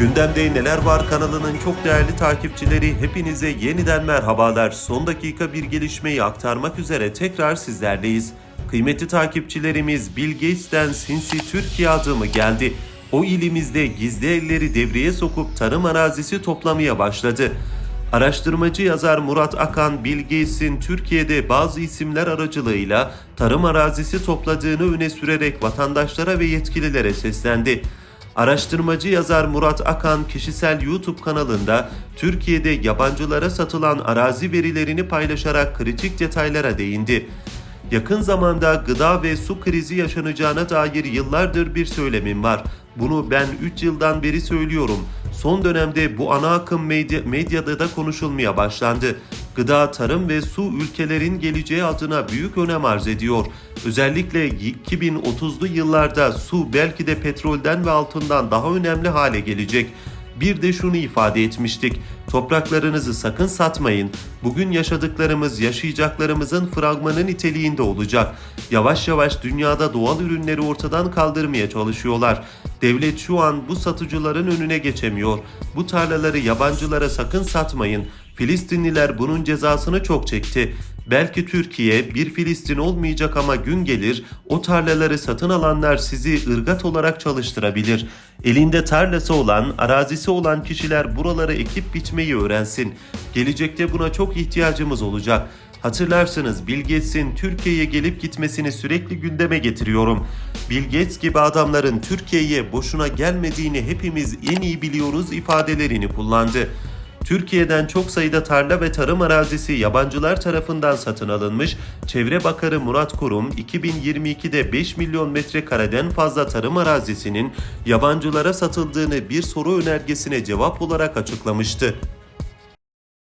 Gündemde Neler Var kanalının çok değerli takipçileri hepinize yeniden merhabalar. Son dakika bir gelişmeyi aktarmak üzere tekrar sizlerleyiz. Kıymetli takipçilerimiz Bill Gates'ten sinsi Türkiye adımı geldi. O ilimizde gizli elleri devreye sokup tarım arazisi toplamaya başladı. Araştırmacı yazar Murat Akan, Bill Gates'in Türkiye'de bazı isimler aracılığıyla tarım arazisi topladığını öne sürerek vatandaşlara ve yetkililere seslendi. Araştırmacı yazar Murat Akan kişisel YouTube kanalında Türkiye'de yabancılara satılan arazi verilerini paylaşarak kritik detaylara değindi. Yakın zamanda gıda ve su krizi yaşanacağına dair yıllardır bir söylemim var. Bunu ben 3 yıldan beri söylüyorum. Son dönemde bu ana akım medya, medyada da konuşulmaya başlandı. Gıda, tarım ve su ülkelerin geleceği adına büyük önem arz ediyor. Özellikle 2030'lu yıllarda su belki de petrolden ve altından daha önemli hale gelecek. Bir de şunu ifade etmiştik. Topraklarınızı sakın satmayın. Bugün yaşadıklarımız yaşayacaklarımızın fragmanı niteliğinde olacak. Yavaş yavaş dünyada doğal ürünleri ortadan kaldırmaya çalışıyorlar. Devlet şu an bu satıcıların önüne geçemiyor. Bu tarlaları yabancılara sakın satmayın. Filistinliler bunun cezasını çok çekti. Belki Türkiye bir Filistin olmayacak ama gün gelir o tarlaları satın alanlar sizi ırgat olarak çalıştırabilir. Elinde tarlası olan, arazisi olan kişiler buraları ekip biçmeyi öğrensin. Gelecekte buna çok ihtiyacımız olacak. Hatırlarsınız Bill Gates'in Türkiye'ye gelip gitmesini sürekli gündeme getiriyorum. Bill Gates gibi adamların Türkiye'ye boşuna gelmediğini hepimiz en iyi biliyoruz ifadelerini kullandı. Türkiye'den çok sayıda tarla ve tarım arazisi yabancılar tarafından satın alınmış. Çevre Bakanı Murat Kurum 2022'de 5 milyon metrekareden fazla tarım arazisinin yabancılara satıldığını bir soru önergesine cevap olarak açıklamıştı.